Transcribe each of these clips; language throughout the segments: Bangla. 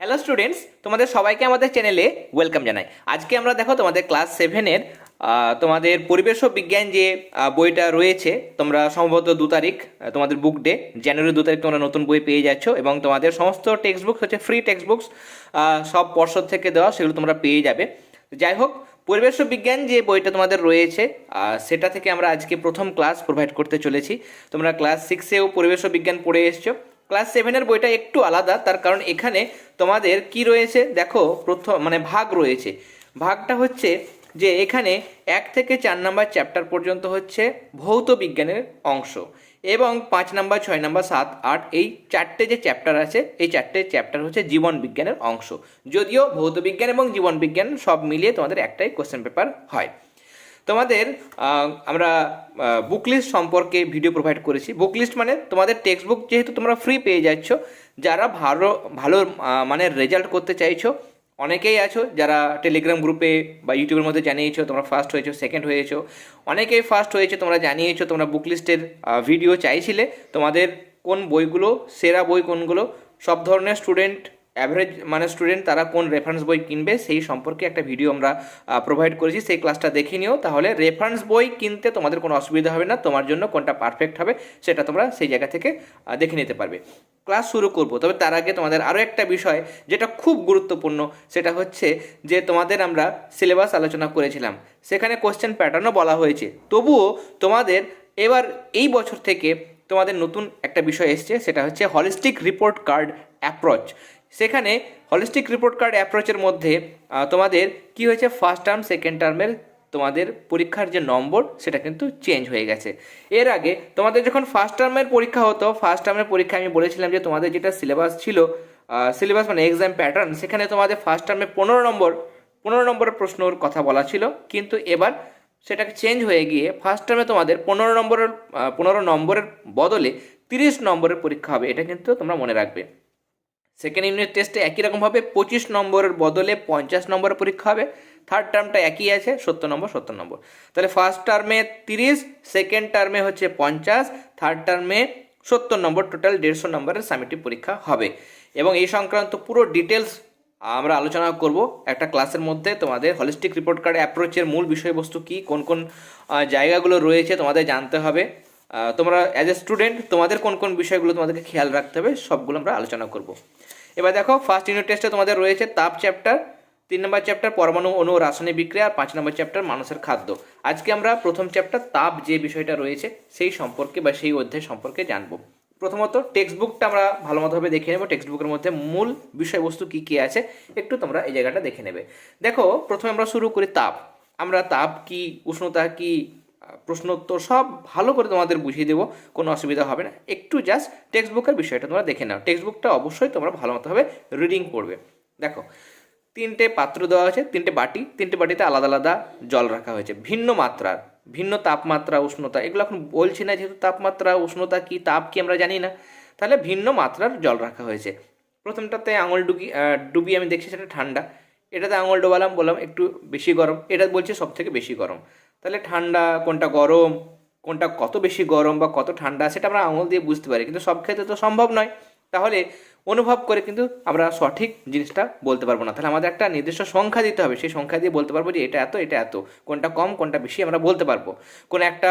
হ্যালো স্টুডেন্টস তোমাদের সবাইকে আমাদের চ্যানেলে ওয়েলকাম জানাই। আজকে আমরা দেখো তোমাদের ক্লাস সেভেনের তোমাদের পরিবেশ বিজ্ঞান যে বইটা রয়েছে, তোমরা সম্ভবত দু তারিখ তোমাদের বুক ডে জানুয়ারি দু তারিখ তোমরা নতুন বই পেয়ে যাচ্ছ এবং তোমাদের সমস্ত টেক্সট বুক হচ্ছে ফ্রি টেক্সট বুকস সব পর্ষদ থেকে দেওয়া সেগুলো তোমরা পেয়ে যাবে। যাই হোক, পরিবেশ বিজ্ঞান যে বইটা তোমাদের রয়েছে সেটা থেকে আমরা আজকে প্রথম ক্লাস প্রোভাইড করতে চলেছি। তোমরা ক্লাস সিক্সেও পরিবেশ বিজ্ঞান পড়ে এসছো। ক্লাস সেভেনের বইটা একটু আলাদা, তার কারণ এখানে তোমাদের কি রয়েছে? দেখো, প্রথম মানে ভাগ রয়েছে। ভাগটা হচ্ছে যে এখানে এক থেকে চার নাম্বার চ্যাপ্টার পর্যন্ত হচ্ছে ভৌত বিজ্ঞানের অংশ এবং পাঁচ নাম্বার, ছয় নাম্বার, সাত, আট, এই চারটে যে চ্যাপ্টার আছে, এই চারটে চ্যাপ্টার হচ্ছে জীবন বিজ্ঞানের অংশ। যদিও ভৌত বিজ্ঞান এবং জীবন বিজ্ঞান সব মিলিয়ে তোমাদের একটাই কোশ্চেন পেপার হয়। তোমাদের আমরা বুক লিস্ট সম্পর্কে ভিডিও প্রোভাইড করেছি। বুক লিস্ট মানে তোমাদের টেক্সট বুক যেহেতু তোমরা ফ্রি পেয়ে যাচ্ছ, যারা ভালো ভালো মানে রেজাল্ট করতে চাইছো, অনেকেই আছো যারা টেলিগ্রাম গ্রুপে বা ইউটিউবের মধ্যে জানিয়েছো, তোমরা ফার্স্ট হয়েছো সেকেন্ড হয়েছো, অনেকেই ফার্স্ট হয়েছে, তোমরা জানিয়েছো, তোমরা বুক লিস্টের ভিডিও চাইছিলে, তোমাদের কোন বইগুলো, সেরা বই কোনগুলো, সব ধরনের স্টুডেন্ট অ্যাভারেজ মানে স্টুডেন্ট তারা কোন রেফারেন্স বই কিনবে সেই সম্পর্কে একটা ভিডিও আমরা প্রোভাইড করেছি। সেই ক্লাসটা দেখে নিও। তাহলে রেফারেন্স বই কিনতে তোমাদের কোনো অসুবিধা হবে না। তোমার জন্য কোনটা পারফেক্ট হবে সেটা তোমরা সেই জায়গা থেকে দেখে নিতে পারবে। ক্লাস শুরু করব। তবে তার আগে তোমাদের আরও একটা বিষয় যেটা খুব গুরুত্বপূর্ণ, সেটা হচ্ছে যে তোমাদের আমরা সিলেবাস আলোচনা করেছিলাম। সেখানে কোশ্চেন প্যাটার্নও বলা হয়েছে। তবুও তোমাদের এবার এই বছর থেকে তোমাদের নতুন একটা বিষয় এসছে, সেটা হচ্ছে হলিস্টিক রিপোর্ট কার্ড অ্যাপ্রোচ সেখানে হলিস্টিক রিপোর্ট কার্ড অ্যাপ্রোচের মধ্যে তোমাদের কি হয়েছে? ফার্স্ট টার্ম সেকেন্ড টার্মের তোমাদের পরীক্ষার যে নম্বর, সেটা কিন্তু চেঞ্জ হয়ে গেছে। এর আগে তোমাদের যখন ফার্স্ট টার্মের পরীক্ষা হতো ফার্স্ট টার্মের পরীক্ষা আমি বলেছিলাম যে তোমাদের যেটা সিলেবাস ছিল সিলেবাস মানে এক্সাম প্যাটার্ন সেখানে তোমাদের ফার্স্ট টার্মে পনেরো নম্বর, পনেরো নম্বরের প্রশ্নর কথা বলা ছিল। কিন্তু এবার সেটাকে চেঞ্জ হয়ে গিয়ে ফার্স্ট টার্মে তোমাদের পনেরো নম্বরের পনেরো নম্বরের বদলে তিরিশ নম্বরের পরীক্ষা হবে, এটা কিন্তু তোমরা মনে রাখবে। সেকেন্ড ইউনিট টেস্টে একই রকমভাবে পঁচিশ নম্বরের বদলে পঞ্চাশ নম্বরের পরীক্ষা হবে। থার্ড টার্মটা একই আছে, সত্তর নম্বর সত্তর নম্বর। তাহলে ফার্স্ট টার্মে তিরিশ সেকেন্ড টার্মে হচ্ছে পঞ্চাশ থার্ড টার্মে সত্তর নম্বর টোটাল দেড়শো নম্বরের সামিটিভ পরীক্ষা হবে। এবং এই সংক্রান্ত পুরো ডিটেলস আমরা আলোচনা করব একটা ক্লাসের মধ্যে। তোমাদের হলিস্টিক রিপোর্ট কার্ড অ্যাপ্রোচের মূল বিষয়বস্তু কী, কোন কোন জায়গাগুলো রয়েছে তোমাদের জানতে হবে। তোমরা অ্যাজ এ স্টুডেন্ট তোমাদের কোন কোন বিষয়গুলো তোমাদেরকে খেয়াল রাখতে হবে সবগুলো আমরা আলোচনা করব। এবার দেখো ফার্স্ট ইউনিট টেস্টে তোমাদের রয়েছে তাপ চ্যাপ্টার তিন নম্বর চ্যাপ্টার পরমাণু অনু রাসায়নিক বিক্রিয়া, আর পাঁচ নম্বর চ্যাপ্টার মানুষের খাদ্য। আজকে আমরা প্রথম চ্যাপ্টার তাপ যে বিষয়টা রয়েছে সেই সম্পর্কে বা সেই অধ্যায় সম্পর্কে জানব। প্রথমত টেক্সট বুকটা আমরা ভালো মতোভাবে দেখে নেব। টেক্সট বুকের মধ্যে মূল বিষয়বস্তু কী কী আছে একটু তোমরা এই জায়গাটা দেখে নেবে। দেখো, প্রথমে আমরা শুরু করি তাপ। আমরা তাপ কি, উষ্ণতা কি প্রশ্নোত্তর সব ভালো করে তোমাদের বুঝিয়ে দেবো, কোনো অসুবিধা হবে না। একটু জাস্ট টেক্সট বুকের বিষয়টা তোমরা দেখে নাও। টেক্সট বুকটা অবশ্যই তোমরা ভালো মতোভাবে রিডিং করবে। দেখো, তিনটে পাত্র দেওয়া হয়েছে, তিনটে বাটি, তিনটে বাটিতে আলাদা আলাদা জল রাখা হয়েছে, ভিন্ন মাত্রার, ভিন্ন তাপমাত্রা, উষ্ণতা। এগুলো এখন বলছি না যেহেতু তাপমাত্রা, উষ্ণতা কি, তাপ কি আমরা জানি না। তাহলে ভিন্ন মাত্রার জল রাখা হয়েছে। প্রথমটাতে আঙুল ডুবি ডুবিয়ে আমি দেখছি সেটা ঠান্ডা। এটাতে আঙুল ডোবালাম, বললাম একটু বেশি গরম। এটা বলছে সব থেকে বেশি গরম। তাহলে ঠান্ডা কোনটা গরম, কোনটা কত বেশি গরম বা কত ঠান্ডা সেটা আমরা আঙুল দিয়ে বুঝতে পারি। কিন্তু সব ক্ষেত্রে তো সম্ভব নয়। তাহলে অনুভব করে কিন্তু আমরা সঠিক জিনিসটা বলতে পারব না। তাহলে আমাদের একটা নির্দিষ্ট সংখ্যা দিতে হবে। সেই সংখ্যা দিয়ে বলতে পারব যে এটা এত এটা এত। কোনটা কম, কোনটা বেশি আমরা বলতে পারব। কোন একটা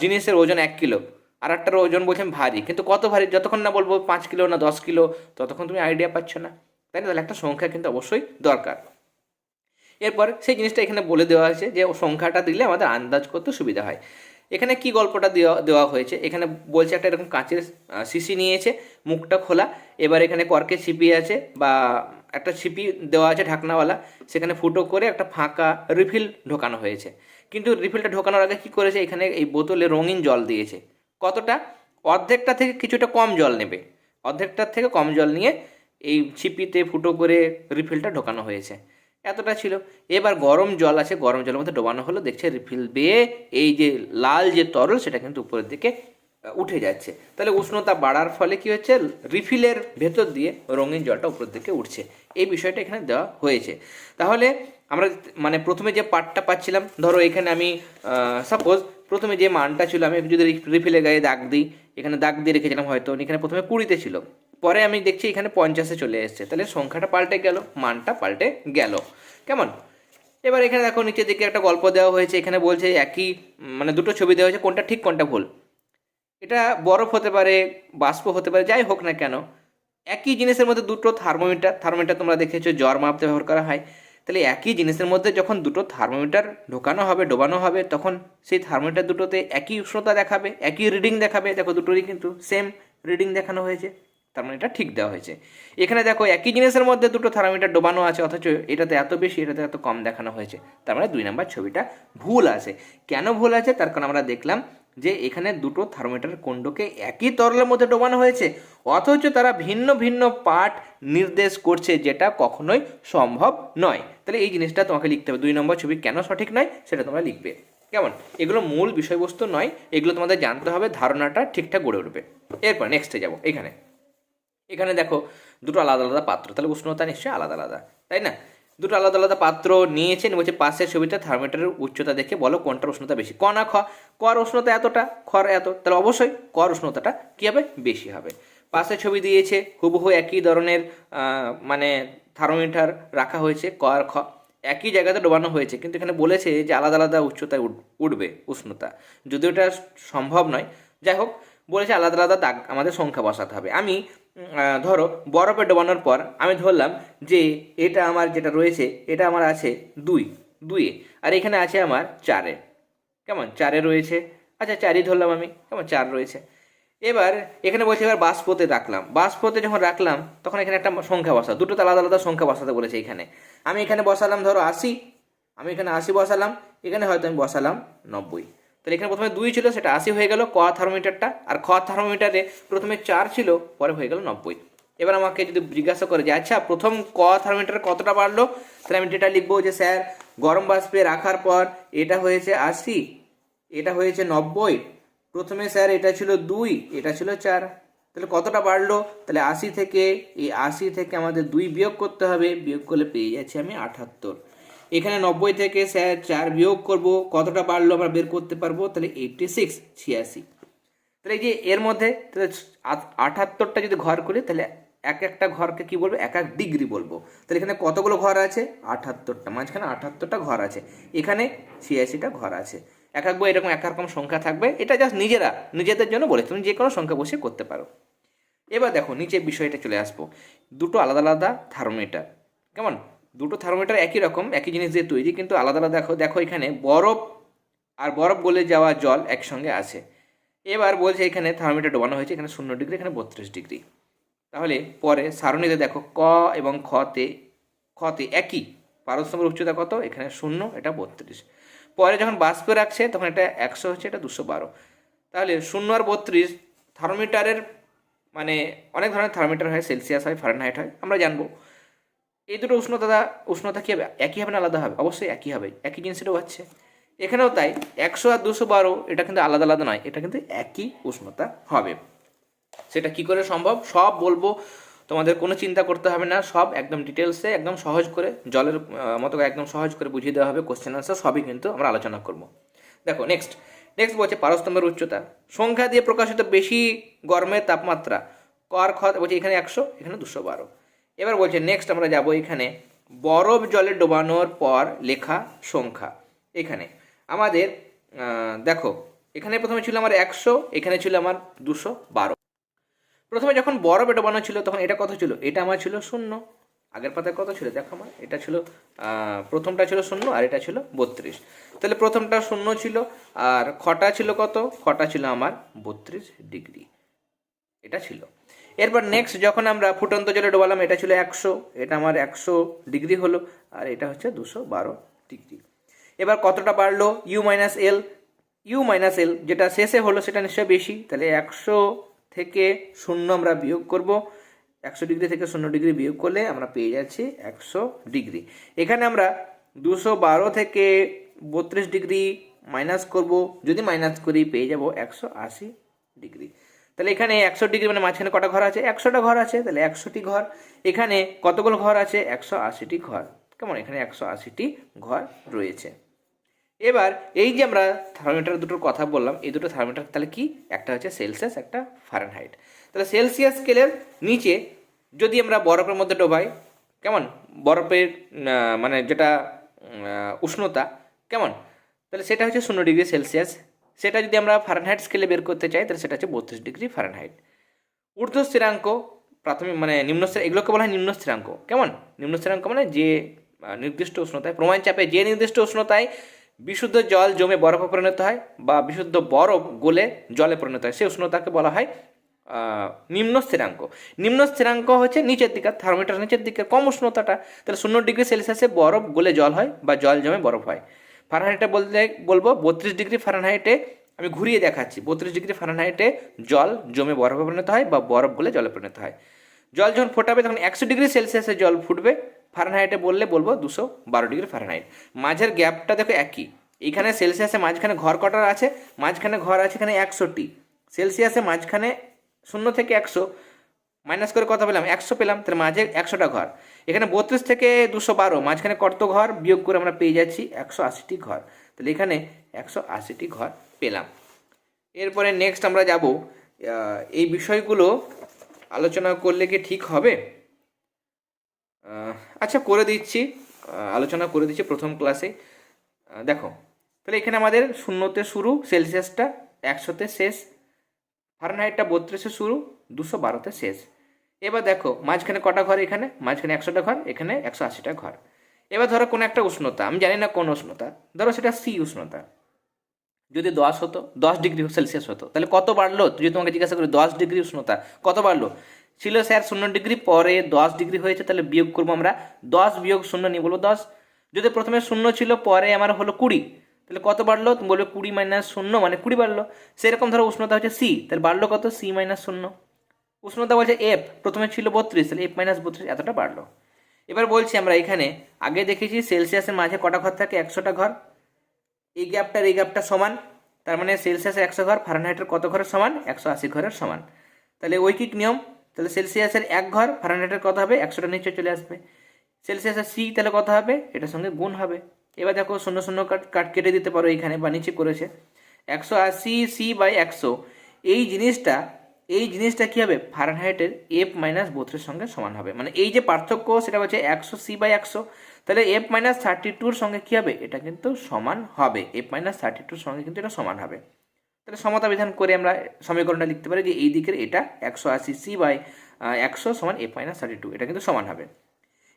জিনিসের ওজন এক কিলো আর একটার ওজন বলছেন ভারী। কিন্তু কত ভারী? যতক্ষণ না বলব পাঁচ কিলো না দশ কিলো, ততক্ষণ তুমি আইডিয়া পাচ্ছ না। তাই না? তাহলে একটা সংখ্যা কিন্তু অবশ্যই দরকার। এরপর সেই জিনিসটা এখানে বলে দেওয়া হয়েছে যে সংখ্যাটা দিলে আমাদের আন্দাজ করতে সুবিধা হয়। এখানে কি গল্পটা দেওয়া দেওয়া হয়েছে? এখানে বলছে একটা এরকম কাঁচের শিশি নিয়েছে, মুখটা খোলা, এবার এখানে কর্কের ছিপি আছে বা একটা ছিপি দেওয়া আছে ঢাকনাওয়ালা, সেখানে ফুটো করে একটা ফাঁকা রিফিল ঢোকানো হয়েছে। কিন্তু রিফিলটা ঢোকানোর আগে কি করেছে? এখানে এই বোতলে রঙিন জল দিয়েছে। কতটা? অর্ধেকটা থেকে কিছুটা কম জল নেবে। অর্ধেকটার থেকে কম জল নিয়ে এই ছিপিতে ফুটো করে রিফিলটা ঢোকানো হয়েছে। এতটা ছিল। এবার গরম জল আছে, গরম জলের মধ্যে ডোবানো হলো, দেখছে রিফিল বেয়ে এই যে লাল যে তরল সেটা কিন্তু উপরের দিকে উঠে যাচ্ছে। তাহলে উষ্ণতা বাড়ার ফলে কি হচ্ছে? রিফিলের ভেতর দিয়ে রঙিন জলটা উপরের দিকে উঠছে। এই বিষয়টা এখানে দেওয়া হয়েছে। তাহলে আমরা মানে প্রথমে যে পার্টটা পাচ্ছিলাম, ধরো এখানে আমি সাপোজ প্রথমে যে মানটা ছিল, আমি যদি রিফিলের গায়ে দাগ দিই, এখানে দাগ দিয়ে রেখেছিলাম হয়তো, এখানে প্রথমে কুড়িতে ছিল। পরে আমি দেখছি এখানে পঞ্চাশে চলে এসেছে। তাহলে সংখ্যাটা পাল্টে গেল, মানটা পাল্টে গেল। কেমন? এবার এখানে দেখো, নিচের দিকে একটা গল্প দেওয়া হয়েছে। এখানে বলছে একই মানে দুটো ছবি দেওয়া হয়েছে, কোনটা ঠিক, কোনটা ভুল। এটা বরফ হতে পারে, বাষ্প হতে পারে, যাই হোক না কেন, একই জিনিসের মধ্যে দুটো থার্মোমিটার থার্মোমিটার তোমরা দেখেছ জ্বর মাপতে ব্যবহার করা হয়। তাহলে একই জিনিসের মধ্যে যখন দুটো থার্মোমিটার ঢোকানো হবে, ডোবানো হবে, তখন সেই থার্মোমিটার দুটোতে একই উষ্ণতা দেখাবে, একই রিডিং দেখাবে। দেখো, দুটোরই কিন্তু সেম রিডিং দেখানো হয়েছে। তার মানে এটা ঠিক দেওয়া হয়েছে। এখানে দেখো একই জিনিসের মধ্যে দুটো থার্মোমিটার ডোবানো আছে, অথচ এটাতে এত বেশি, এটাতে এত কম দেখানো হয়েছে। তার মানে দুই নাম্বার ছবিটা ভুল আছে। কেন ভুল আছে? তার কারণ আমরা দেখলাম যে এখানে দুটো থার্মোমিটার কুণ্ডকে একই তরলের মধ্যে ডোবানো হয়েছে, অথচ তারা ভিন্ন ভিন্ন পাঠ নির্দেশ করছে যেটা কখনোই সম্ভব নয়। তাহলে এই জিনিসটা তোমাকে লিখতে হবে। দুই নম্বর ছবি কেন সঠিক নয় সেটা তোমরা লিখবে। কেমন? এগুলো মূল বিষয়বস্তু নয়, এগুলো তোমাদের জানতে হবে, ধারণাটা ঠিকঠাক গড়ে উঠবে। এরপর নেক্সটে যাব, এখানে। এখানে দেখো দুটো আলাদা আলাদা পাত্র, তাহলে উষ্ণতা নিশ্চয়ই আলাদা আলাদা, তাই না? দুটো আলাদা আলাদা পাত্র নিয়েছেন বলছে পাশের ছবিতে থার্মোমিটারের উচ্চতা দেখে বলো কোনটার উষ্ণতা বেশি। ক না খ? কর উষ্ণতা এতটা, খর এত, তাহলে অবশ্যই কর উষ্ণতাটা কী হবে? বেশি হবে। পাশে ছবি দিয়েছে, হুবহু একই ধরনের মানে থার্মোমিটার রাখা হয়েছে, ক আর খ। একই জায়গাতে ডোবানো হয়েছে, কিন্তু এখানে বলেছে যে আলাদা আলাদা উচ্চতায় উঠবে উষ্ণতা। যদিও এটা সম্ভব নয়, যাই হোক, বলেছে আলাদা আলাদা দাগ আমাদের সংখ্যা বসাতে হবে। আমি ধরো বরফে ডোবানোর পর আমি ধরলাম যে এটা আমার যেটা রয়েছে, এটা আমার আছে দুই দুইয়ে আর এখানে আছে আমার চারে কেমন? চারে রয়েছে। আচ্ছা চারই ধরলাম আমি। কেমন? চার রয়েছে। এবার এখানে বলছে এবার বাষ্পতে রাখলাম। বাষ্পতে যখন রাখলাম, তখন এখানে একটা সংখ্যা বসা দুটো আলাদা আলাদা সংখ্যা বসাতে বলেছে এখানে। আমি এখানে বসালাম ধরো আশি। আমি এখানে আশি বসালাম। এখানে হয়তো আমি বসালাম নব্বই। তাহলে এখানে প্রথমে দুই ছিল, সেটা আশি হয়ে গেল, ক থার্মোমিটারটা, আর খ থার্মোমিটারে প্রথমে চার ছিল, পরে হয়ে গেল নব্বই। এবার আমাকে যদি জিজ্ঞাসা করে যে আচ্ছা প্রথম ক থার্মোমিটার কতটা বাড়লো? তাহলে আমি ডেটা লিখব যে, স্যার, গরম বাষ্পে রাখার পর এটা হয়েছে আশি, এটা হয়েছে নব্বই, প্রথমে স্যার এটা ছিল দুই, এটা ছিল চার। তাহলে কতটা বাড়লো? তাহলে আশি থেকে, এই আশি থেকে আমাদের দুই বিয়োগ করতে হবে, বিয়োগ করলে পেয়ে যাচ্ছি আমি আঠাত্তর এখানে নব্বই থেকে স্যার চার বিয়োগ করব, কতটা বাড়লো আমরা বের করতে পারব? তাহলে এইটটি সিক্স ছিয়াশি। তাহলে এই যে এর মধ্যে, তাহলে আট- আটাত্তরটা যদি ঘর করি, তাহলে এক একটা ঘরকে কি বলব? এক এক ডিগ্রি বলব। তাহলে এখানে কতগুলো ঘর আছে? আটাত্তরটা। মাঝখানে আটাত্তরটা ঘর আছে। এখানে ছিয়াশিটা ঘর আছে। এক এক এরকম এক রকম সংখ্যা থাকবে। এটা জাস্ট নিজেরা, নিজেদের জন্য বলে তুমি যে কোনো সংখ্যা বসে করতে পারো। এবার দেখো নিচে বিষয়টা চলে আসব। দুটো আলাদা আলাদা থার্মোমিটার কেমন? দুটো থার্মোমিটার একই রকম, একই জিনিস দিয়ে তৈরি, কিন্তু আলাদা আলাদা দেখো দেখো এখানে বরফ আর বরফ গলে যাওয়া জল একসঙ্গে আছে। এবার বলছে এখানে থার্মোমিটার ডোবানো হয়েছে, এখানে শূন্য ডিগ্রি, এখানে বত্রিশ ডিগ্রি। তাহলে পরে সারণীতে দেখো ক এবং খতে খতে একই পারস্তম্ভের উচ্চতা কত? এখানে শূন্য, এটা বত্রিশ। পরে যখন বাষ্পে রাখছে, তখন এটা একশো হচ্ছে, এটা দুশো বারো। তাহলে শূন্য আর বত্রিশ থার্মোমিটারের মানে অনেক ধরনের থার্মোমিটার হয় সেলসিয়াস হয় ফারেনহাইট হয়, আমরা জানব। এই দুটো উষ্ণতা উষ্ণতা কী হবে? একই হবে না আলাদা হবে? অবশ্যই একই হবে, একই জিনিসটাও হচ্ছে। এখানেও তাই, একশো আর দুশো বারো, এটা কিন্তু আলাদা আলাদা নয়, এটা কিন্তু একই উষ্ণতা হবে। সেটা কি করে সম্ভব? সব বলব, তোমাদের কোনো চিন্তা করতে হবে না, সব একদম ডিটেলসে একদম সহজ করে, জলের মতো একদম সহজ করে বুঝিয়ে দেওয়া হবে কোশ্চেন আনসার সবই কিন্তু আমরা আলোচনা করব। দেখো নেক্সট নেক্সট বলছে পারস্তম্ভের উচ্চতা। সংখ্যা দিয়ে প্রকাশিত বেশি গরমের তাপমাত্রা, কর খ বলছে এখানে একশো, এখানে দুশো বারো। এবার বলছে নেক্সট আমরা যাব এখানে, বরফ জলে ডোবানোর পর লেখা সংখ্যা। এখানে আমাদের দেখো, এখানে প্রথমে ছিল আমার একশো, এখানে ছিল আমার দুশো বারো। প্রথমে যখন বরফে ডোবানো ছিল, তখন এটা কত ছিল? এটা আমার ছিল শূন্য। আগের পাতায় কত ছিল? দেখো আমার, এটা ছিল প্রথমটা ছিল শূন্য আর এটা ছিল বত্রিশ। তাহলে প্রথমটা শূন্য ছিল আর খটা ছিল কত? খটা ছিল আমার বত্রিশ ডিগ্রি। এটা ছিল। এরপর নেক্সট যখন আমরা ফুটন্ত জলে ডোবালাম, এটা ছিল একশো, এটা আমার একশো ডিগ্রি হলো, আর এটা হচ্ছে দুশো বারো ডিগ্রি। এবার কতটা বাড়লো? U minus L U minus L যেটা শেষে হলো সেটা নিশ্চয়ই বেশি, তাহলে একশো থেকে শূন্য আমরা বিয়োগ করব। একশো ডিগ্রি থেকে শূন্য ডিগ্রি বিয়োগ করলে আমরা পেয়ে যাচ্ছি একশো ডিগ্রি। এখানে আমরা দুশো বারো থেকে বত্রিশ ডিগ্রি মাইনাস করব, যদি মাইনাস করি পেয়ে যাব একশো আশি ডিগ্রি। তাহলে এখানে একশো ডিগ্রি মানে মাঝখানে কটা ঘর আছে? একশোটা ঘর আছে, তাহলে একশোটি ঘর। এখানে কতগুলো ঘর আছে? একশো আশিটি ঘর। কেমন? এখানে একশো আশিটি ঘর রয়েছে। এবার এই যে আমরা থার্মোমিটার দুটোর কথা বললাম, এই দুটো থার্মোমিটার তাহলে কি? একটা হচ্ছে সেলসিয়াস একটা ফারেনহাইট তাহলে সেলসিয়াস স্কেলের নিচে যদি আমরা বরফের মধ্যে ডোবাই, কেমন? বরফের মানে যেটা উষ্ণতা, কেমন? তাহলে সেটা হচ্ছে শূন্য ডিগ্রি সেলসিয়াস সেটা যদি আমরা ফারেনহাইট স্কেলে বের করতে চাই, তাহলে সেটা হচ্ছে বত্রিশ ডিগ্রি ফারেনহাইট ঊর্ধ্ব স্থিরাঙ্ক, প্রাথমিক মানে নিম্ন এগুলোকে বলা হয় নিম্ন স্থিরাঙ্ক। কেমন? নিম্ন স্থিরাঙ্ক মানে যে নির্দিষ্ট উষ্ণতায়, প্রমাণ চাপে যে নির্দিষ্ট উষ্ণতায় বিশুদ্ধ জল জমে বরফে পরিণত হয় বা বিশুদ্ধ বরফ গলে জলে পরিণত হয়, সেই উষ্ণতাকে বলা হয় নিম্ন স্থিরাঙ্ক। নিম্ন স্থিরাঙ্ক হচ্ছে নিচের দিকে থার্মোমিটার নিচের দিকে, কম উষ্ণতাটা। তাহলে শূন্য ডিগ্রি সেলসিয়াসে বরফ গলে জল হয় বা জল জমে বরফ হয়। ফারেনহাইটে বলতে বলব, বত্রিশ ডিগ্রি ফারেনহাইটে আমি ঘুরিয়ে দেখাচ্ছি। বত্রিশ ডিগ্রি ফারেনহাইটে জল জমে বরফে পরিণত হয় বা বরফ গলে জলে পরিণত হয়। জল যখন ফোটাবে, তখন একশো ডিগ্রি সেলসিয়াসে জল ফুটবে। ফারেনহাইটে বললে, বলব, দুশো বারো ডিগ্রি ফারেনহাইট মাঝের গ্যাপটা দেখো একই। এখানে সেলসিয়াসে মাঝখানে ঘর কটার আছে? মাঝখানে ঘর আছে এখানে একশোটি সেলসিয়াসে মাঝখানে শূন্য থেকে একশো। মাইনাস করে কথা পেলাম? একশো পেলাম। তাহলে মাঝে একশোটা ঘর। এখানে বত্রিশ থেকে দুশো বারো, মাঝখানে কত ঘর বিয়োগ করে আমরা পেয়ে যাচ্ছি একশো আশিটি ঘর। তাহলে এখানে একশো আশিটি ঘর পেলাম। এরপরে নেক্সট আমরা যাব এই বিষয়গুলো আলোচনা করলে কি ঠিক হবে? আচ্ছা করে দিচ্ছি আলোচনা করে দিচ্ছি প্রথম ক্লাসে দেখো, তাহলে এখানে আমাদের শূন্যতে শুরু, সেলসিয়াসটা একশোতে শেষ ফারেনহাইটটা বত্রিশে শুরু, দুশো বারোতে শেষ। এবার দেখো, মাঝখানে কটা ঘর এখানে? মাঝখানে একশোটা ঘর, এখানে একশো আশিটা ঘর। এবার ধরো কোনো একটা উষ্ণতা, আমি জানি না কোন উষ্ণতা, ধরো সেটা সি উষ্ণতা। যদি দশ হতো, দশ ডিগ্রি সেলসিয়াস হতো, তাহলে কত বাড়লো? যদি তোমাকে জিজ্ঞাসা করি, দশ ডিগ্রি উষ্ণতা, কত বাড়লো? ছিল স্যার শূন্য ডিগ্রি, পরে দশ ডিগ্রি হয়েছে, তাহলে বিয়োগ করব আমরা দশ বিয়োগ শূন্য নিয়ে বলব দশ। যদি প্রথমে শূন্য ছিল, পরে আমার হলো কুড়ি, তাহলে কত বাড়লো? তুমি বলবে কুড়ি মাইনাস শূন্য মানে কুড়ি বাড়লো। সেরকম ধরো উষ্ণতা হচ্ছে সি, তাহলে বাড়লো কত? সি মাইনাস শূন্য। উষ্ণতা বলছে এফ প্রথমে ছিল বত্রিশ, তাহলে এফ মাইনাস বত্রিশ এতটা বাড়লো। এবার বলছি আমরা এখানে, আগে দেখেছি সেলসিয়াসের মাঝে কটা ঘর থাকে? একশোটা ঘর। এই গ্যাপটার, এই গ্যাপটা সমান, তার মানে সেলসিয়াসের একশো ঘর ফারেনহাইটের কত ঘরের সমান? একশো আশি ঘরের সমান। তাহলে ঐকিক নিয়ম, তাহলে সেলসিয়াসের এক ঘর ফারেনহাইটের কত হবে? একশোটা নিচে চলে আসবে। সেলসিয়াসের সি তাহলে কত হবে? এটার সঙ্গে গুণ হবে। এবার দেখো, শূন্য শূন্য কাট কাট কেটে দিতে পারো এইখানে বা নিচে করেছে। একশো আশি সি বাই একশো। এই জিনিসটা এই জিনিসটা কী হবে? ফারেনহাইটের এফ মাইনাস বত্রিশের সঙ্গে সমান হবে। মানে এই যে পার্থক্য, সেটা হচ্ছে একশো সি বাই একশো। তাহলে এফ মাইনাস থার্টি টুর সঙ্গে কী হবে? এটা কিন্তু সমান হবে। এফ মাইনাস থার্টি টুর সঙ্গে কিন্তু এটা সমান হবে। তাহলে সমতা বিধান করে আমরা সমীকরণটা লিখতে পারি যে এই দিকের এটা একশো আশি সি বাই একশো সমান এফ মাইনাস থার্টি টু এটা কিন্তু সমান হবে।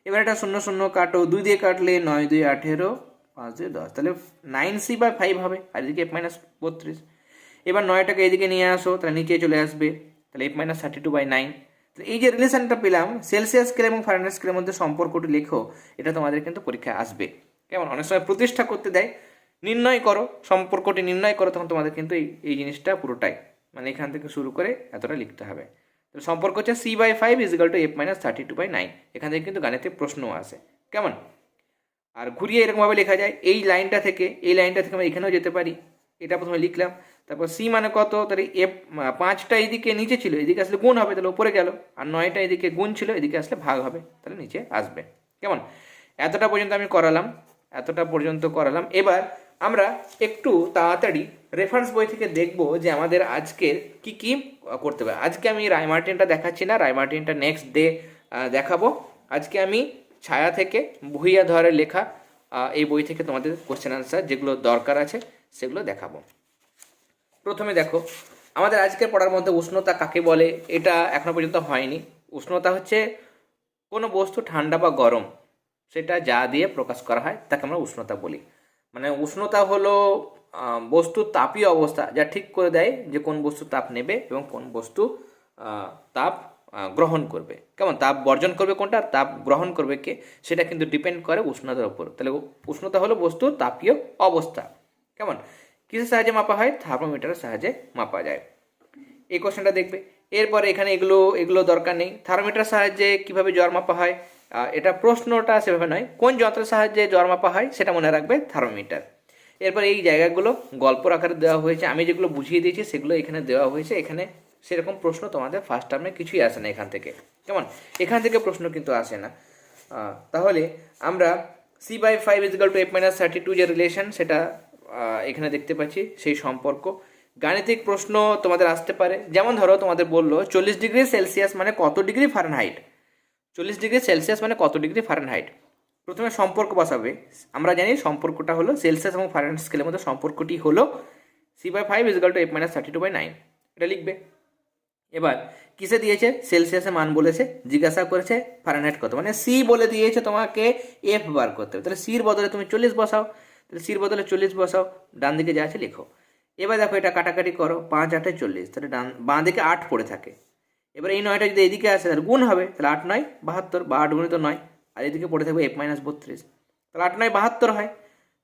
এবার এটা শূন্য শূন্য কাটো, দুই দিয়ে কাটলে নয় দুই আঠেরো, পাঁচ দুই দশ। তাহলে নাইন সি বাই ফাইভ হবে। আর এদিকে এফ মাইনাস বত্রিশ। এবার নয়টাকে এদিকে নিয়ে আসো, তাহলে নিচে চলে আসবে। তাহলে F minus thirty two by nine এই যে রিলেশনটা পেলাম সেলসিয়াস স্কেল এবং ফারেনহাইট স্কেলের মধ্যে সম্পর্কটি লেখো, এটা তোমাদের কিন্তু পরীক্ষায় আসবে। কেমন? অনেক সময় প্রতিষ্ঠা করতে দেয়, নির্ণয় করো, সম্পর্কটি নির্ণয় করো, তখন তোমাদের কিন্তু এই এই জিনিসটা পুরোটাই। মানে এখান থেকে শুরু করে এতটা লিখতে হবে। তো সম্পর্ক হচ্ছে C by five is equal to F minus thirty two by nine এখান থেকে কিন্তু গাণিতিক প্রশ্নও আসে। কেমন? আর ঘুরিয়ে এরকমভাবে লেখা যায়, এই লাইনটা থেকে, এই লাইনটা থেকে আমরা এখানেও যেতে পারি। এটা প্রথমে লিখলাম। তারপর সি মানে কত? তাহলে এফ পাঁচটা এদিকে নিচে ছিল, এদিকে আসলে গুণ হবে, তাহলে উপরে গেল। আর নয়টা এদিকে গুণ ছিল, এদিকে আসলে ভাগ হবে, তাহলে নিচে আসবে। কেমন? এতটা পর্যন্ত আমি করালাম, এতটা পর্যন্ত করালাম। এবার আমরা একটু তাড়াতাড়ি রেফারেন্স বই থেকে দেখব যে আমাদের আজকের কি কি করতে হবে। আজকে আমি রায়মার্টিনটা দেখাচ্ছি না রায়মার্টিনটা নেক্সট ডে দেখাবো। আজকে আমি ছায়া থেকে ভুইয়া ধরে লেখা এই বই থেকে তোমাদের কোশ্চেন আনসার যেগুলো দরকার আছে সেগুলো দেখাবো। প্রথমে দেখো, আমাদের আজকের পড়ার মধ্যে উষ্ণতা কাকে বলে এটা এখনও পর্যন্ত হয়নি। উষ্ণতা হচ্ছে কোনো বস্তু ঠান্ডা বা গরম, সেটা যা দিয়ে প্রকাশ করা হয় তাকে আমরা উষ্ণতা বলি। মানে উষ্ণতা হলো বস্তুর তাপীয় অবস্থা যা ঠিক করে দেয় যে কোন বস্তু তাপ নেবে এবং কোন বস্তু তাপ গ্রহণ করবে। কেমন? তাপ বর্জন করবে কোনটা? তাপ গ্রহণ করবে কে? সেটা কিন্তু ডিপেন্ড করে উষ্ণতার উপর। তাহলে উষ্ণতা হলো বস্তুর তাপীয় অবস্থা। কেমন? কিসের সাহায্যে মাপা হয়? থার্মোমিটারের সাহায্যে মাপা যায়। এই কোশ্চেনটা দেখবে। এরপরে এখানে এগুলো এগুলো দরকার নেই। থার্মোমিটার সাহায্যে কীভাবে জ্বর মাপা হয়? এটা প্রশ্নটা সেভাবে নয়। কোন যন্ত্রের সাহায্যে জ্বর মাপা হয় সেটা মনে রাখবে থার্মোমিটার। এরপর এই জায়গাগুলো গল্প আকারে দেওয়া হয়েছে। আমি যেগুলো বুঝিয়ে দিয়েছি সেগুলো এখানে দেওয়া হয়েছে। এখানে সেরকম প্রশ্ন তোমাদের ফার্স্ট টার্মে কিছুই আসে না এখান থেকে। কেমন? এখান থেকে প্রশ্ন কিন্তু আসে না। তাহলে আমরা C by five is equal to F minus thirty two যে রিলেশন সেটা এখানে দেখতে পাচ্ছি সেই সম্পর্ক। গাণিতিক প্রশ্ন তোমাদের আসতে পারে। যেমন ধরো তোমাদের বলল, চল্লিশ ডিগ্রি সেলসিয়াস মানে কত ডিগ্রি ফারেনহাইট? চল্লিশ ডিগ্রি সেলসিয়াস মানে কত ডিগ্রি ফারেনহাইট? প্রথমে সম্পর্ক বসাবে। আমরা জানি সম্পর্কটা হলো সেলসিয়াস এবং ফারেনহাইট স্কেলের মধ্যে সম্পর্কটি হলো C by five is equal to F minus thirty two by nine এটা লিখবে। এবার, কিসে দিয়েছে? সেলসিয়াসে মান বলেছে, জিজ্ঞাসা করেছে ফারেনহাইট কত। মানে সি বলে দিয়েছে তোমাকে এফ বার করতে হবে। তাহলে সির বদলে তুমি চল্লিশ বসাও। তাহলে সির বদলে চল্লিশ বসাও, ডান দিকে যা আছে লিখো। এবার দেখো এটা কাটাকাটি করো, পাঁচ, আটে চল্লিশ, তাহলে ডান, বাঁ দিকে আট পড়ে থাকে। এবার এই নয়টা যদি এদিকে আসে, তাহলে গুণ হবে, তাহলে আট নয়, বাহাত্তর, বা আট গুণিত নয়, আর এদিকে পড়ে থাকবে এফ মাইনাস বত্রিশ। তাহলে আট নয়, বাহাত্তর হয়।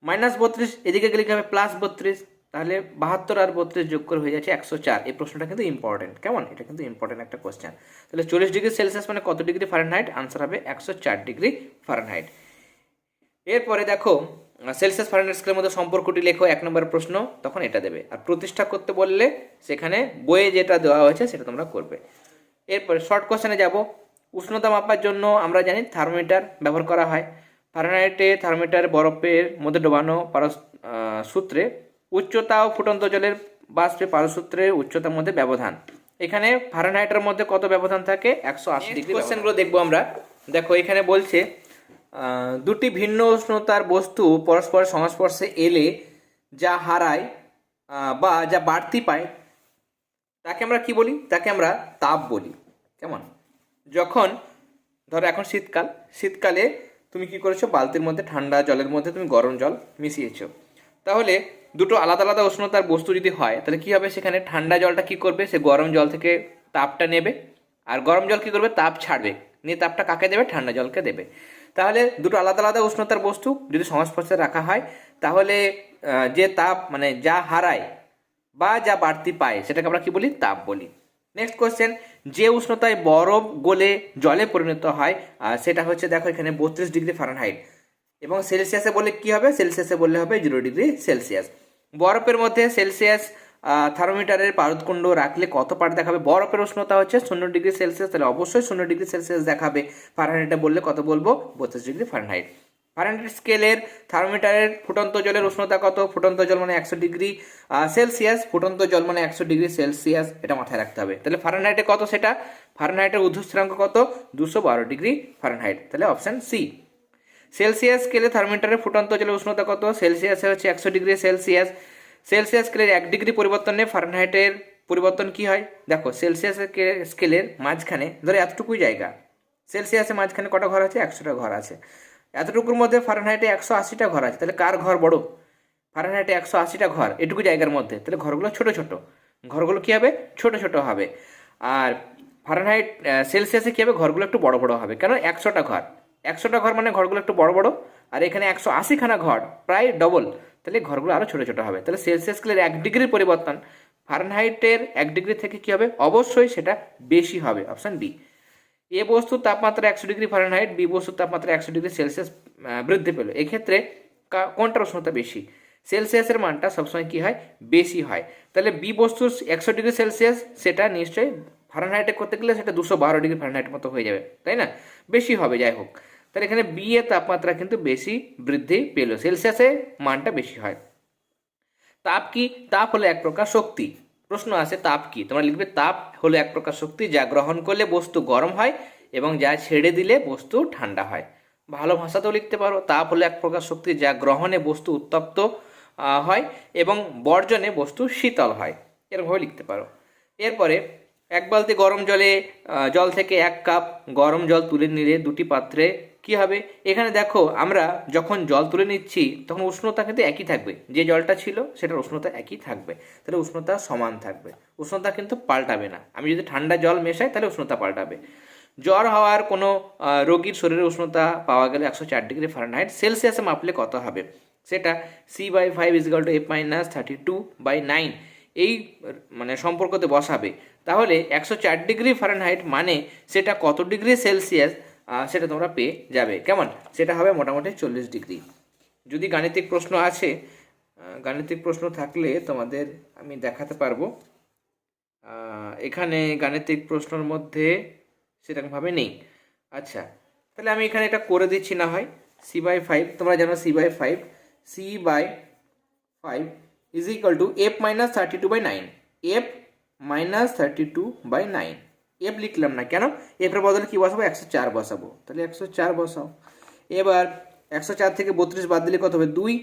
মাইনাস বত্রিশ, এদিকে গেলে হবে? প্লাস বত্রিশ, তাহলে বাহাত্তর আর বত্রিশ যোগ করে হয়ে যাচ্ছে একশো চার। এই প্রশ্নটা কিন্তু ইম্পর্টেন্ট কেমন? এটা কিন্তু ইম্পর্টেন্ট একটা কোয়েশ্চেন তাহলে চল্লিশ ডিগ্রি সেলসিয়াস মানে কত ডিগ্রি ফারেনহাইট? আনসার হবে একশো চার ডিগ্রি ফারেনহাইট। এরপরে দেখো সেলসিয়াস ফারেনহাইট স্কেলের মধ্যে সম্পর্কটি লেখো এক নম্বর প্রশ্ন তখন এটা দেবে। আর প্রতিষ্ঠা করতে বললে সেখানে বইয়ে যেটা দেওয়া হয়েছে সেটা তোমরা করবে। এরপরে শর্ট কোশ্চেনে যাব। উষ্ণতা মাপার জন্য আমরা জানি থার্মোমিটার ব্যবহার করা হয়। ফারেনহাইটে থার্মোমিটার বরফের মধ্যে ডোবানো পারস সূত্রে উচ্চতা ও ফুটন্ত জলের বাষ্পে পারসূত্রের উচ্চতার মধ্যে ব্যবধান। এখানে ফারেনহাইটের মধ্যে কত ব্যবধান থাকে? একশো আশি ডিগ্রি কোশ্চেনগুলো দেখব আমরা। দেখো এখানে বলছে দুটি ভিন্ন উষ্ণতার বস্তু পরস্পরের সংস্পর্শে এলে যা হারায় বা যা বাড়তি পায়, তাকে আমরা কি বলি? তাকে আমরা তাপ বলি। কেমন? যখন, ধরো এখন শীতকাল, শীতকালে তুমি কি করেছ? বালতির মধ্যে, ঠান্ডা জলের মধ্যে তুমি গরম জল মিশিয়েছো। তাহলে দুটো আলাদা আলাদা উষ্ণতার বস্তু যদি হয়, তাহলে কি হবে? সেখানে ঠান্ডা জলটা কি করবে? সে গরম জল থেকে তাপটা নেবে। আর গরম জল কি করবে? তাপ ছাড়বে। নিয়ে তাপটা কাকে দেবে? ঠান্ডা জলকে দেবে। তাহলে দুটো আলাদা আলাদা উষ্ণতার বস্তু যদি সংস্পর্শে রাখা হয়, তাহলে যে তাপ মানে যা হারায় বা যা বাড়তি পায়, সেটাকে আমরা কি বলি? তাপ বলি। নেক্সট কোয়েশ্চেন যে উষ্ণতায় বরফ গলে জলে পরিণত হয় সেটা হচ্ছে দেখো এখানে বত্রিশ ডিগ্রি ফারেনহাইট। এবং সেলসিয়াসে বললে কি হবে? সেলসিয়াসে বললে হবে জিরো ডিগ্রি সেলসিয়াস। বরফের মধ্যে সেলসিয়াস থার্মোমিটারের পারদকুণ্ড রাখলে কত পার দেখাবে? বরফের উষ্ণতা হচ্ছে শূন্য ডিগ্রি সেলসিয়াস, তাহলে অবশ্যই শূন্য ডিগ্রি সেলসিয়াস দেখাবে। ফারেনহাইটে বললে কত বলব? বত্রিশ ডিগ্রি ফারেনহাইট ফারেনহাইট স্কেলের থার্মোমিটারের ফুটন্ত জলের উষ্ণতা কত? ফুটন্ত জল মানে একশো ডিগ্রি সেলসিয়াস, ফুটন্ত জল মানে একশো ডিগ্রি সেলসিয়াস, এটা মাথায় রাখতে হবে। তাহলে ফারেনহাইটে কত সেটা? ফারেনহাইটের ঊর্ধ্বস্থিরাঙ্ক কত? দুশো বারো ডিগ্রি ফারেনহাইট তাহলে অপশান সি সেলসিয়াস স্কেলে থার্মোমিটারের ফুটন্ত জলের উষ্ণতা কত? সেলসিয়াসে হচ্ছে একশো ডিগ্রি সেলসিয়াস সেলসিয়াস স্কেলের এক ডিগ্রি পরিবর্তনে ফারেনহাইটের পরিবর্তন কি হয়? দেখো, সেলসিয়াস স্কেলের মাঝখানে, ধরো এতটুকুই জায়গা। সেলসিয়াসের মাঝখানে কটা ঘর আছে? একশোটা ঘর আছে। এতটুকুর মধ্যে ফারেনহাইটে একশো আশিটা ঘর আছে। তাহলে কার ঘর বড়? ফারেনহাইটে একশো আশিটা ঘর এটুকু জায়গার মধ্যে। তাহলে ঘরগুলো ছোট ছোট। ঘরগুলো কী হবে? ছোট ছোট হবে। আর ফারেনহাইট সেলসিয়াসে কী হবে? ঘরগুলো একটু বড় বড় হবে। কেন একশোটা ঘর। একশোটা ঘর মানে ঘরগুলো একটু বড় বড়। আর এখানে একশো আশিখানা ঘর, প্রায় ডবল তাহলে ঘরগুলো আরও ছোটো ছোটো হবে। তাহলে সেলসিয়াস স্কেলের এক ডিগ্রির পরিবর্তন। ফারেনহাইটের এক ডিগ্রি থেকে কী হবে? অবশ্যই সেটা বেশি হবে অপশান বি এ বস্তুর তাপমাত্রা একশো ডিগ্রি ফারেনহাইট বি বস্তুর তাপমাত্রা একশো ডিগ্রি সেলসিয়াস বৃদ্ধি পেল। এক্ষেত্রে কোনটার উষ্ণতা বেশি? সেলসিয়াসের মানটা সবসময় কি হয়? বেশি হয়। তাহলে বি বস্তুর একশো ডিগ্রি সেলসিয়াস সেটা নিশ্চয়ই ফারেনহাইটে করতে গেলে সেটা দুশো বারো ডিগ্রি ফারেনহাইটের মতো হয়ে যাবে, তাই না? বেশি হবে, যাই হোক। তাহলে এখানে বি এর তাপমাত্রা কিন্তু বেশি বৃদ্ধি পেল, সেলসিয়াসে মানটা বেশি হয়। তাপ কি? তাপ হলো এক প্রকার শক্তি। প্রশ্ন আছে তাপ কি? তোমরা লিখবে, তাপ হলো এক প্রকার শক্তি যা গ্রহণ করলে বস্তু গরম হয় এবং যা ছেড়ে দিলে বস্তু ঠান্ডা হয়। ভালো ভাষাতেও লিখতে পারো, তাপ হলো এক প্রকার শক্তি যা গ্রহণে বস্তু উত্তপ্ত হয় এবং বর্জনে বস্তু শীতল হয়। এরকমভাবে লিখতে পারো। এরপরে এক বালতি গরম জলে জল থেকে এক কাপ গরম জল তুলে নিলে দুটি পাত্রে কি হবে? এখানে দেখো, আমরা যখন জল তুলে নিচ্ছি, তখন উষ্ণতা কিন্তু একই থাকবে। যে জলটা ছিল, সেটার উষ্ণতা একই থাকবে। তাহলে উষ্ণতা সমান থাকবে। উষ্ণতা কিন্তু পাল্টাবে না। আমি যদি ঠান্ডা জল মেশাই, তাহলে উষ্ণতা পাল্টাবে। জ্বর হওয়ার কোনো রোগীর শরীরে উষ্ণতা পাওয়া গেলে একশো চার ডিগ্রি ফারেনহাইট সেলসিয়াসে মাপলে কত হবে? সেটা C by five is equal to F minus thirty two by nine এই মানে সম্পর্কতে বসাবে। তাহলে একশো চার ডিগ্রি ফারেনহাইট মানে সেটা কত ডিগ্রি সেলসিয়াস? সেটা তোমরা পেয়ে যাবে। কেমন? সেটা হবে মোটামুটি চল্লিশ ডিগ্রি। যদি গাণিতিক প্রশ্ন আছে গাণিতিক প্রশ্ন থাকলে তোমাদের আমি দেখাতে পারব। এখানে গাণিতিক প্রশ্নের মধ্যে সেরকমভাবে নেই। আচ্ছা তাহলে আমি এখানে এটা করে দিচ্ছি না হয়। সি বাই ফাইভ তোমরা জানো C by five C by five is equal to F minus thirty two by nine F minus thirty two by nine F লিখলাম না কেন? এফের বদলে কী বসাবো? একশো চার বসাবো। তাহলে একশো চার বসাও। এবার একশো চার থেকে বত্রিশ বাদ দিলে কত হবে? দুই।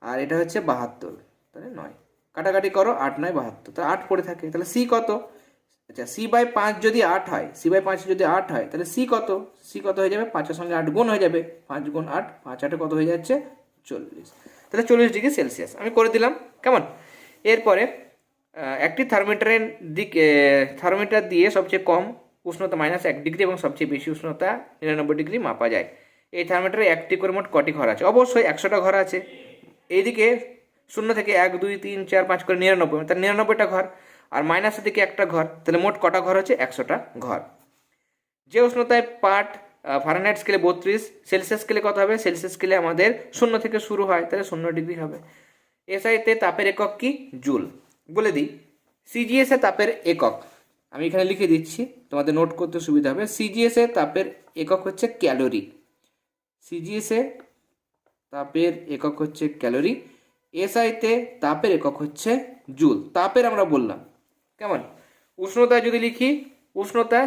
আর এটা হচ্ছে বাহাত্তর। তাহলে নয়। কাটাকাটি করো, আট নয়, বাহাত্তর। তাহলে আট পড়ে থাকে। তাহলে সি কত? আচ্ছা সি বাই পাঁচ যদি আট হয় সি বাই পাঁচ যদি আট হয়, তাহলে সি কত? সি কত হয়ে যাবে? পাঁচের সঙ্গে আট গুণ হয়ে যাবে। পাঁচ গুণ আট, পাঁচ আটে কত হয়ে যাচ্ছে? চল্লিশ। তাহলে চল্লিশ ডিগ্রি সেলসিয়াস। আমি করে দিলাম। কেমন? এরপরে একটি থার্মোমিটারের দিক থার্মোমিটার দিয়ে সবচেয়ে কম উষ্ণতা মাইনাস এক ডিগ্রি এবং সবচেয়ে বেশি উষ্ণতা নিরানব্বই ডিগ্রি মাপা যায়। এই থার্মোমিটারে একটি করে মোট কটি ঘর আছে? অবশ্যই একশোটা ঘর আছে। এইদিকে শূন্য থেকে এক, দুই, তিন, চার, পাঁচ করে নিরানব্বই, তাহলে নিরানব্বইটা ঘর। আর মাইনাসের দিকে একটা ঘর, তাহলে মোট কটা ঘর হচ্ছে? একশোটা ঘর। যে উষ্ণতায় পাট ফারেনহাইট স্কেলে বত্রিশ সেলসিয়াস স্কেলে কত হবে? সেলসিয়াস স্কেলে আমাদের শূন্য থেকে শুরু হয়, তাহলে শূন্য ডিগ্রি হবে। এসআইতে তাপের একক কি? জুল। বলে দিই সিজিএস এ তাপের একক। আমি এখানে লিখে দিচ্ছি, তোমাদের নোট করতে সুবিধা হবে। সিজিএস এ তাপের একক হচ্ছে ক্যালোরি। সিজিএস এ তাপের একক হচ্ছে ক্যালোরি। এসআইতে তাপের একক হচ্ছে জুল। তাপের আমরা বললাম। কেমন? উষ্ণতা যদি লিখি, উষ্ণতা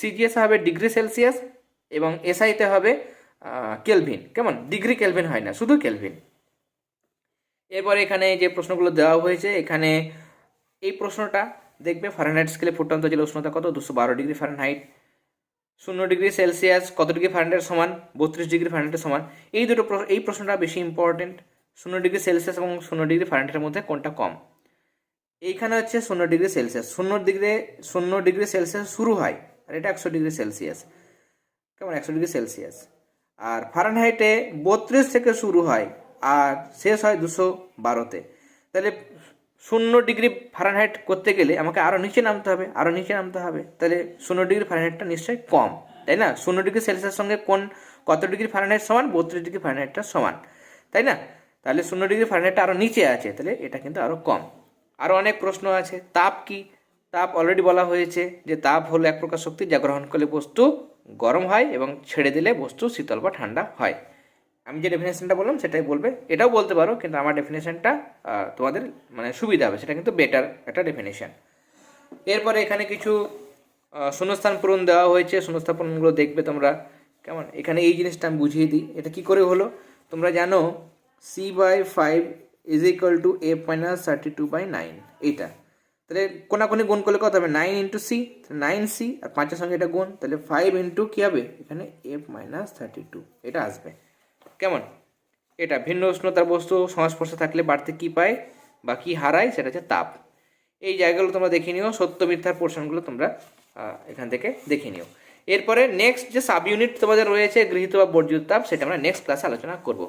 সিজিএস হবে ডিগ্রি সেলসিয়াস এবং এসআইতে হবে কেলভিন। কেমন? ডিগ্রি কেলভিন হয় না, শুধু কেলভিন। এরপর এখানে যে প্রশ্নগুলো দেওয়া হয়েছে, এখানে এই প্রশ্নটা দেখবে ফারেনহাইট স্কেলে ফুটন্ত জলের উষ্ণতা কত? দুশো বারো ডিগ্রি ফারেনহাইট শূন্য ডিগ্রি সেলসিয়াস কত ডিগ্রি ফারেনহাইটের সমান? বত্রিশ ডিগ্রি ফারেনহাইটের সমান। এই দুটো এই প্রশ্নটা বেশি ইম্পর্টেন্ট শূন্য ডিগ্রি সেলসিয়াস এবং শূন্য ডিগ্রি ফারেনহাইটের মধ্যে কোনটা কম? এইখানে হচ্ছে শূন্য ডিগ্রি সেলসিয়াস শূন্য ডিগ্রি শূন্য ডিগ্রি সেলসিয়াস শুরু হয়, আর এটা একশো ডিগ্রি সেলসিয়াস কেমন? একশো ডিগ্রি সেলসিয়াস আর ফারেনহাইটে বত্রিশ থেকে শুরু হয়, আর শেষ হয় দুশো বারোতে। তাহলে শূন্য ডিগ্রি ফারেনহাইট করতে গেলে আমাকে আরও নিচে নামতে হবে আরও নিচে নামতে হবে। তাহলে শূন্য ডিগ্রি ফারেনহাইটটা নিশ্চয়ই কম, তাই না? শূন্য ডিগ্রি সেলসিয়াস সঙ্গে কোন কত ডিগ্রি ফারেনহাইট সমান? বত্রিশ ডিগ্রি ফারেনহাইটটা সমান, তাই না? তাহলে শূন্য ডিগ্রি ফারেনহাইটটা আরও নিচে আছে, তাহলে এটা কিন্তু আরও কম। আরও অনেক প্রশ্ন আছে, তাপ কি? তাপ অলরেডি বলা হয়েছে যে তাপ হলো এক প্রকার শক্তি যা গ্রহণ করলে বস্তু গরম হয় এবং ছেড়ে দিলে বস্তু শীতল বা ঠান্ডা হয়। আমি যে ডেফিনেশনটা বললাম, সেটাই বলবে। এটাও বলতে পারো, কিন্তু আমার ডেফিনেশনটা তোমাদের মানে সুবিধা হবে, সেটা কিন্তু বেটার একটা ডেফিনেশন এরপরে এখানে কিছু শূন্যস্থান পূরণ দেওয়া হয়েছে। শূন্যস্থান পূরণগুলো দেখবে তোমরা। কেমন? এখানে এই জিনিসটা আমি বুঝিয়ে দিই। এটা কি করে হলো? তোমরা জানো C by five is equal to F minus thirty two by nine এইটা। তাহলে কোনাকুনি গুণ করলে কত হবে? Nine into C nine C আর পাঁচের সঙ্গে এটা গুণ, তাহলে ফাইভ ইন্টু কী হবে? এখানে এফ মাইনাস থার্টি টু এটা আসবে। কেমন? এটা ভিন্ন উষ্ণতার বস্তু, সংস্পর্শে থাকলে বাড়তে কী পায় বা কী হারায় সেটা হচ্ছে তাপ। এই জায়গাগুলো তোমরা দেখে নিও, সত্য মিথ্যার পোর্শনগুলো তোমরা এখান থেকে দেখে নিও। এরপরে নেক্সট যে সাব ইউনিট তোমাদের রয়েছে, গৃহীত বা বর্জিত তাপ, সেটা আমরা নেক্সট ক্লাসে আলোচনা করব।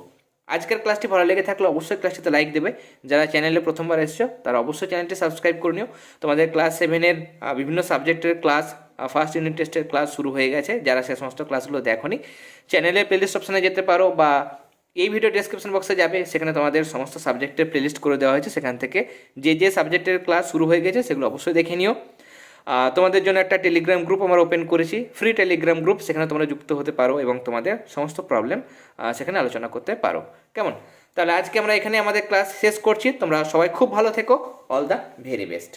আজকের ক্লাসটি ভালো লেগে থাকলে অবশ্যই ক্লাসটিতে লাইক দেবে। যারা চ্যানেলে প্রথমবার এসছো, তারা অবশ্যই চ্যানেলটি সাবস্ক্রাইব করে নিও। তোমাদের ক্লাস সেভেনের বিভিন্ন সাবজেক্টের ক্লাস ফার্স্ট ইউনিট টেস্টের ক্লাস শুরু হয়ে গেছে। যারা সে সমস্ত ক্লাসগুলো দেখোনি চ্যানেলের প্লেলিস্ট অপশানে যেতে পারো বা এই ভিডিও ডেসক্রিপশন বক্সে যাবে, সেখানে তোমাদের সমস্ত সাবজেক্টের প্লেলিস্ট করে দেওয়া হয়েছে। সেখান থেকে যে যে সাবজেক্টের ক্লাস শুরু হয়ে গেছে, সেগুলো অবশ্যই দেখে নিও। তোমাদের জন্য একটা টেলিগ্রাম গ্রুপ আমরা ওপেন করেছি। ফ্রি টেলিগ্রাম গ্রুপ সেখানে তোমরা যুক্ত হতে পারো এবং তোমাদের সমস্ত প্রবলেম সেখানে আলোচনা করতে পারো। কেমন? তাহলে আজকে আমরা এখানে আমাদের ক্লাস শেষ করছি। তোমরা সবাই খুব ভালো থেকো। All the very best